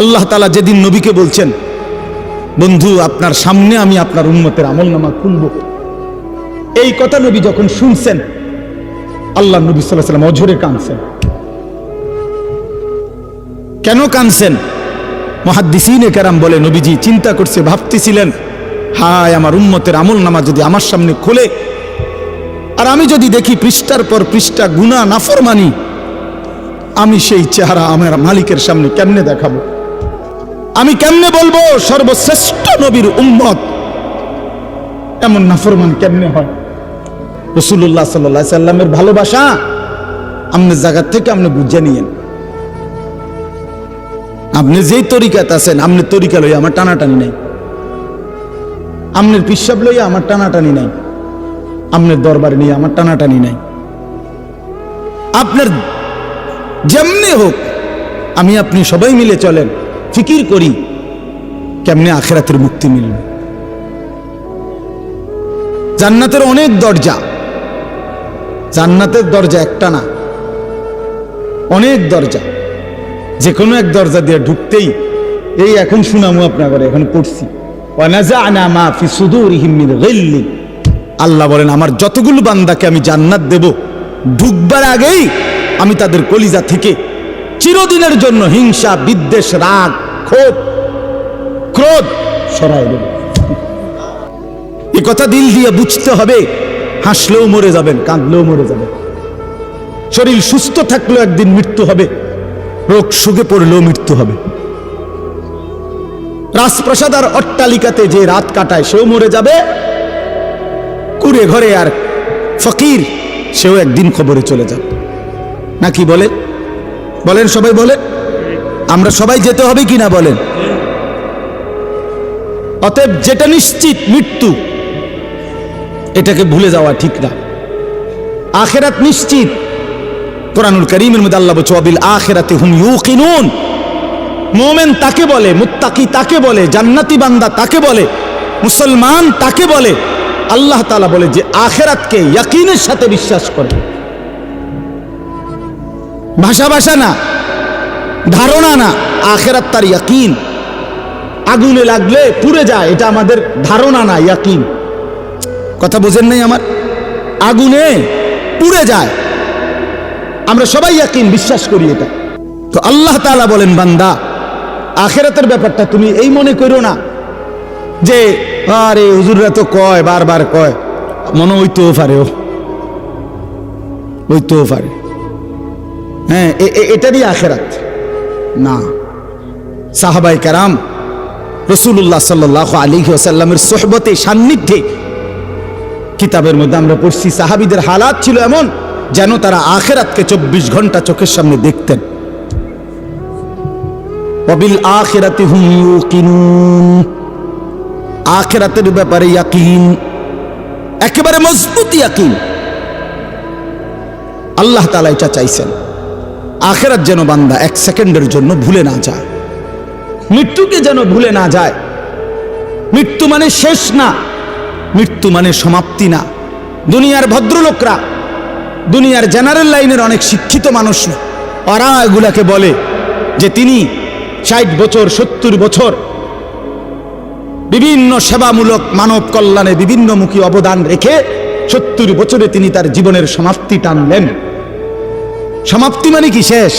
আল্লাহ তালা যেদিন নবীকে বলছেন, বন্ধু, আপনার সামনে আমি আপনার উন্মতের আমল নামা খুলব এই কথা নবী যখন শুনছেন, আল্লাহ নবী সাল্লাহ সাল্লাম অঝরে কানছেন কেন কানছেন মহাদ্দিসিনে কেরাম বলে নবীজি চিন্তা করছে, ভাবতেছিলেন, হায়, আমার উন্মতের আমল নামা যদি আমার সামনে খোলে, আর আমি যদি দেখি পৃষ্ঠার পর পৃষ্ঠা গুণা নাফরমানি, আমি সেই চেহারা আমার মালিকের সামনে কেমনে দেখাবো? আমি কেমনে বলব? সর্বশ্রেষ্ঠ নবীর উম্মত। এমন নাফরমান কেমনে হয়? রসুল্লাহ সাল্লাহ সাল্লামের ভালোবাসা আপনার জায়গার থেকে আপনি বুঝে নিয়েন। আপনি যেই তরিকাতে আছেন আপনি তরিকা লইয়া আমার টানাটানি নাই। আপনার পিসাব লইয়া আমার টানাটানি নাই। আপনার দরবার নিয়ে আমার টানাটানি নাই। আপনার যেমনি হোক, আমি আপনি সবাই মিলে চলেন। ফিকির করি, কেমনে আখেরাতের মুক্তি মিলবে? জান্নাতের অনেক দরজা, জান্নাতের দরজা একটা না, অনেক দরজা। যে কোনো এক দরজা দিয়ে ঢুকতেই, এই এখন শুনামু আপনার ঘরে, এখন পড়ছি। আল্লাহ বলেন, আমার যতগুলো বান্দাকে আমি জান্নাত দেব, ঢুকবার আগেই আমি তাদের কলিজা থেকে চিরদিনের জন্য হিংসা, বিদ্বেষ, রাগ ক্ষোভ ক্রোধ। সরাই দেব এ কথা দিল দিয়ে বুঝতে হবে হাসলেও মরে যাবেন কাঁদলেও মরে যাবেন। শরীর সুস্থ থাকলেও একদিন মৃত্যু হবে রোগ সুখে পড়লেও মৃত্যু হবে। রাজপ্রাসাদ আর অট্টালিকাতে যে রাত কাটায় সেও মরে যাবে। কুড়ে ঘরে আর ফকির সেও একদিন খবরে চলে যাবে। নাকি বলে? বলেন সবাই বলে। আমরা সবাই যেতে হবে কিনা বলেন। অতএব যেটা নিশ্চিত, মৃত্যু, এটাকে ভুলে যাওয়া ঠিক না। আখেরাত নিশ্চিত। কোরআনুল করিমের মধ্যে আল্লাহ অবিল আখেরাতে হুম ইউকিনুন। মোমেন তাকে বলে, মুত্তাকি তাকে বলে, জান্নাতি বান্দা তাকে বলে, মুসলমান তাকে বলে। আল্লাহ তালা বলে যে, আখেরাতকে ইয়াকিনের সাথে বিশ্বাস করে। ভাষা ভাষা না। ধারণা না, আখেরাত তার ইয়াকিন। আগুনে লাগলে পুড়ে যায়, এটা আমাদের ধারণা না, ইয়াকিন। কথা বোঝেন নাই আমার? আগুনে পুড়ে যায়। আমরা সবাই ইয়াকিন, বিশ্বাস করি এটা। তো আল্লাহ তাআলা বলেন, বান্দা, আখেরাতের ব্যাপারটা তুমি এই মনে করো না যে, আরে, হুজুররা তো কয়, বারবার কয়, মনে হইতেও পারে ও। হইতেও পারে হ্যাঁ এটারই আখেরাত। না। সাহাবাই কারাম রসুল্লাহ সাল্লাহ আলী ওসাল্লামের সোহবতে, সান্নিধ্যে কিতাবের মধ্যে আমরা পড়ছি, সাহাবিদের হালাত ছিল এমন যেন তারা আখেরাতকে চব্বিশ ঘণ্টা চোখের সামনে দেখতেন। অবিল আখেরাতে আখেরাতের ব্যাপারে ইয়াকিন, একেবারে মজবুত ইয়াকিন। আল্লাহ তালা এটা চাইছেন। আখেরাত যেন বান্দা এক সেকেন্ডের জন্য ভুলে না যায়। মৃত্যুকে যেন ভুলে না যায়। মৃত্যু মানে শেষ না, মৃত্যু মানে সমাপ্তি না। দুনিয়ার ভদ্রলোকরা, দুনিয়ার জেনারেল লাইনের অনেক শিক্ষিত মানুষ ওরা এগুলাকে বলে যে তিনি ষাট বছর, সত্তর বছর বিভিন্ন সেবামূলক মানব কল্যাণে বিভিন্নমুখী অবদান রেখে সত্তর বছরে তিনি তার জীবনের সমাপ্তি টানলেন। সমাপ্তি মানে কি শেষ?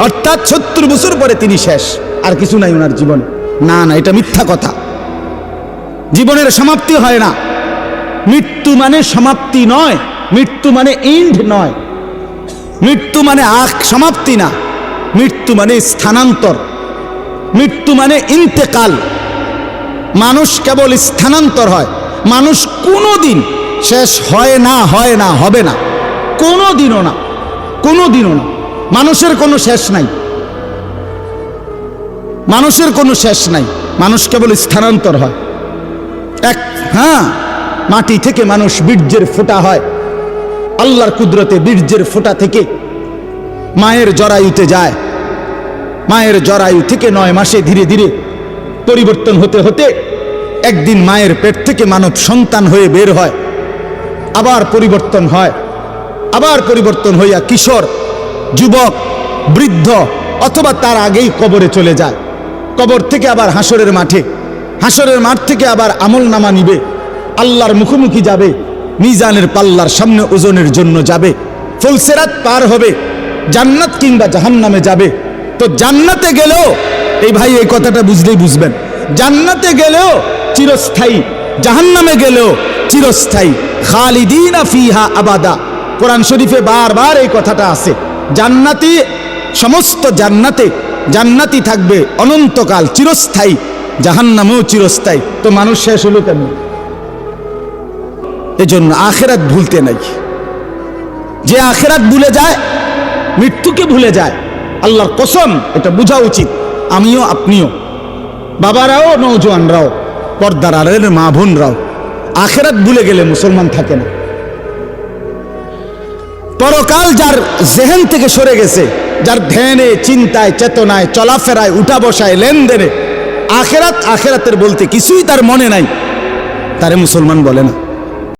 অর্থাৎ সত্তর বছর পরে তিনি শেষ। আর কিছু নাই ওনার জীবন। না না, এটা মিথ্যা কথা। জীবনের সমাপ্তি হয় না। মৃত্যু মানে সমাপ্তি নয়, মৃত্যু মানে ইন্ড নয়। মৃত্যু মানে আখ সমাপ্তি না। মৃত্যু মানে স্থানান্তর। মৃত্যু মানে ইন্তেকাল। মানুষ কেবল স্থানান্তর হয়। মানুষ কোনো দিন শেষ হয় না হয় না, হবে না। কোনো দিনও না। কোনো দিনও না। মানুষের কোনো শেষ নাই। মানুষের কোনো শেষ নাই। মানুষ কেবল স্থানান্তর হয়। এক হ্যাঁ মাটি থেকে মানুষ বীর্যের ফোঁটা হয়। আল্লাহর কুদরতে বীর্যের ফোঁটা থেকে মায়ের জরায়ুতে যায়। মায়ের জরায়ু থেকে নয় মাসে ধীরে ধীরে পরিবর্তন হতে হতে একদিন মায়ের পেট থেকে মানব সন্তান হয়ে বের হয়। আবার পরিবর্তন হয়। আবার পরিবর্তন হইয়া কিশোর, যুবক, বৃদ্ধ অথবা তার আগেই কবরে চলে যায়। কবর থেকে আবার হাসরের মাঠে, হাসরের মাঠ থেকে আবার আমল নামা নিবে। আল্লাহর মুখোমুখি যাবে, মিজানের পাল্লার সামনে ওজনের জন্য যাবে। ফুলসেরাত পার হবে, জান্নাত কিংবা জাহান্নামে যাবে। তো জান্নাতে গেলেও, এই ভাই এই কথাটা বুঝলেই বুঝবেন, জান্নাতে গেলেও চিরস্থায়ী, জাহান্নামে গেলেও চিরস্থায়ী, খালিদিনা ফিহা আবাদা। কোরআন শরীফে বারবার এই কথাটা আছে। জান্নাতি, সমস্ত জান্নাতে জান্নাতি থাকবে অনন্তকাল, চিরস্থায়ী, জাহান্নামেও চিরস্থায়ী। তো মানুষ শেষ হলো কেমন এজন্য আখেরাত ভুলতে নাই। যে আখেরাত ভুলে যায়, মৃত্যুকে ভুলে যায়, আল্লাহর কসম, এটা বোঝা উচিত। আমিও, আপনিও। বাবারাও নৌজওয়ানরাও পর্দার আড়ের মা বোনরাও। আখেরাত ভুলে গেলে মুসলমান থাকে না। পরকাল যার জেহেন থেকে সরে গেছে, যার ধ্যানে, চিন্তায়, চেতনায়, চলাফেরায় উঠা বসায় লেনদেনে, আখেরাত, আখেরাতের বলতে কিছুই তার মনে নাই। তারে মুসলমান বলে না।